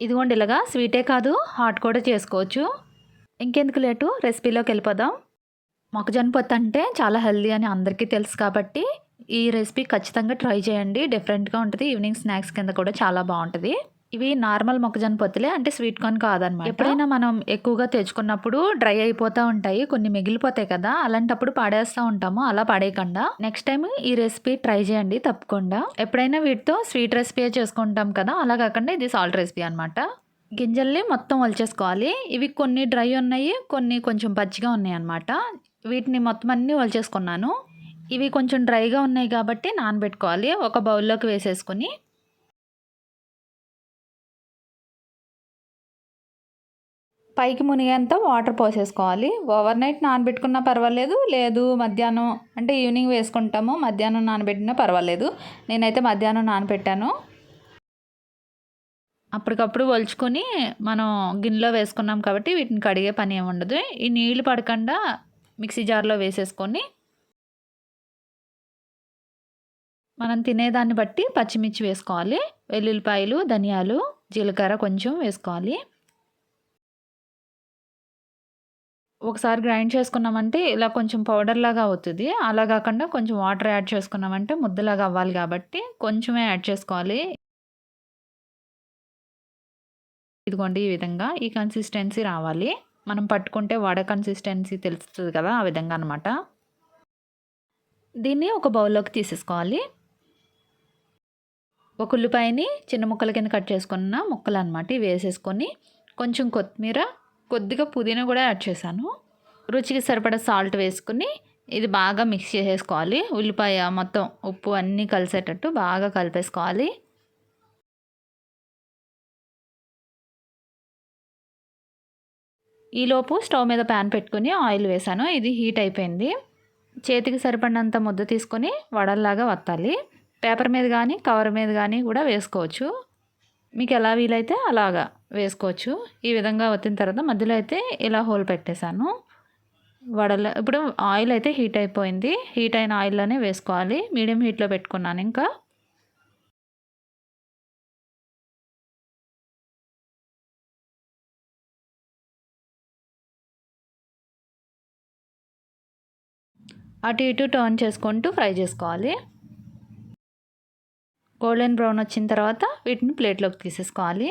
ఇదిగోండి ఇలాగా స్వీటే కాదు హాట్ కూడా చేసుకోవచ్చు. ఇంకెందుకు లేటు? రెసిపీలోకి వెళ్ళిపోదాం. మొక్కజొన్న పొత్తు అంటే చాలా హెల్దీ అని అందరికీ తెలుసు కాబట్టి ఈ రెసిపీ ఖచ్చితంగా ట్రై చేయండి. డిఫరెంట్గా ఉంటుంది. ఈవినింగ్ స్నాక్స్ కింద కూడా చాలా బాగుంటుంది. ఇవి నార్మల్ మొక్కజొన్న పొత్తులే అంటే స్వీట్ కార్న్ కాదనమాట. ఎప్పుడైనా మనం ఎక్కువగా తెచ్చుకున్నప్పుడు డ్రై అయిపోతూ ఉంటాయి కొన్ని మిగిలిపోతాయి కదా అలాంటప్పుడు పాడేస్తూ ఉంటాము అలా పడేయకుండా. నెక్స్ట్ టైం ఈ రెసిపీ ట్రై చేయండి తప్పకుండా. ఎప్పుడైనా వీటితో స్వీట్ రెసిపీ చేసుకుంటాం కదా అలా కాకుండా ఇది సాల్ట్ రెసిపీ అనమాట. గింజల్ని మొత్తం వలిచేసుకోవాలి ఇవి కొన్ని డ్రై ఉన్నాయి కొన్ని కొంచెం పచ్చిగా ఉన్నాయి అనమాట. వీటిని మొత్తం అన్నీ వలిచేసుకున్నాను ఇవి కొంచెం డ్రైగా ఉన్నాయి కాబట్టి నానబెట్టుకోవాలి ఒక బౌల్లోకి వేసేసుకొని. పైకి మునిగేంత వాటర్ పోసేసుకోవాలి. ఓవర్ నైట్ నానబెట్టుకున్నా పర్వాలేదు. లేదు మధ్యాహ్నం అంటే ఈవినింగ్ వేసుకుంటాము. మధ్యాహ్నం నానబెట్టినా పర్వాలేదు. నేనైతే మధ్యాహ్నం నానబెట్టాను. అప్పటికప్పుడు ఒలుచుకొని మనం గిన్నెలో వేసుకున్నాం కాబట్టి వీటిని కడిగే పని ఏమి ఉండదు. ఈ నీళ్ళు పడకుండా మిక్సీ జార్లో వేసేసుకొని మనం తినేదాన్ని బట్టి పచ్చిమిర్చి వేసుకోవాలి. వెల్లుల్లిపాయలు ధనియాలు జీలకర్ర కొంచెం వేసుకోవాలి. ఒకసారి గ్రైండ్ చేసుకున్నామంటే ఇలా కొంచెం పౌడర్ లాగా అవుతుంది. అలా కాకుండా కొంచెం వాటర్ యాడ్ చేసుకున్నామంటే ముద్దలాగా అవ్వాలి కాబట్టి కొంచెమే యాడ్ చేసుకోవాలి. ఇదిగోండి ఈ విధంగా ఈ కన్సిస్టెన్సీ రావాలి. మనం పట్టుకుంటే వడ కన్సిస్టెన్సీ తెలుస్తుంది కదా ఆ విధంగా అనమాట దీన్ని ఒక బౌల్లోకి తీసేసుకోవాలి. ఒక ఉల్లిపాయని చిన్న ముక్కల కింద కట్ చేసుకున్న ముక్కలు అనమాట వేసేసుకొని కొంచెం కొత్తిమీర కొద్దిగా పుదీనా కూడా యాడ్ చేశాను. రుచికి సరిపడా సాల్ట్ వేసుకుని ఇది బాగా మిక్స్ చేసేసుకోవాలి. ఉల్లిపాయ మొత్తం ఉప్పు అన్నీ కలిసేటట్టు బాగా కలిపేసుకోవాలి. ఈలోపు స్టవ్ మీద ప్యాన్ పెట్టుకుని ఆయిల్ వేసాను ఇది హీట్ అయిపోయింది. చేతికి సరిపడినంత ముద్ద తీసుకొని వడల్లాగా వత్తాలి. పేపర్ మీద కానీ కవర్ మీద కానీ కూడా వేసుకోవచ్చు. మీకు ఎలా వీలైతే అలాగా వేసుకోవచ్చు. ఈ విధంగా వచ్చిన తర్వాత మధ్యలో అయితే ఇలా హోల్ పెట్టేశాను. వడల ఇప్పుడు ఆయిల్ అయితే హీట్ అయిపోయింది. హీట్ అయిన ఆయిల్లోనే వేసుకోవాలి. మీడియం హీట్లో పెట్టుకున్నాను ఇంకా. అటు ఇటు టర్న్ చేసుకుంటూ ఫ్రై చేసుకోవాలి. గోల్డెన్ బ్రౌన్ వచ్చిన తర్వాత వీటిని ప్లేట్లోకి తీసేసుకోవాలి.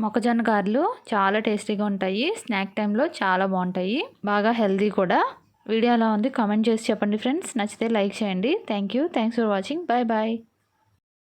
మొక్కజొన్న గారెలు చాలా టేస్టీగా ఉంటాయి. స్నాక్ టైంలో చాలా బాగుంటాయి. బాగా హెల్దీ కూడా. వీడియో ఎలా ఉంది? కామెంట్ చేసి చెప్పండి ఫ్రెండ్స్. నచ్చితే లైక్ చేయండి. Thank you. Thanks for watching. Bye bye.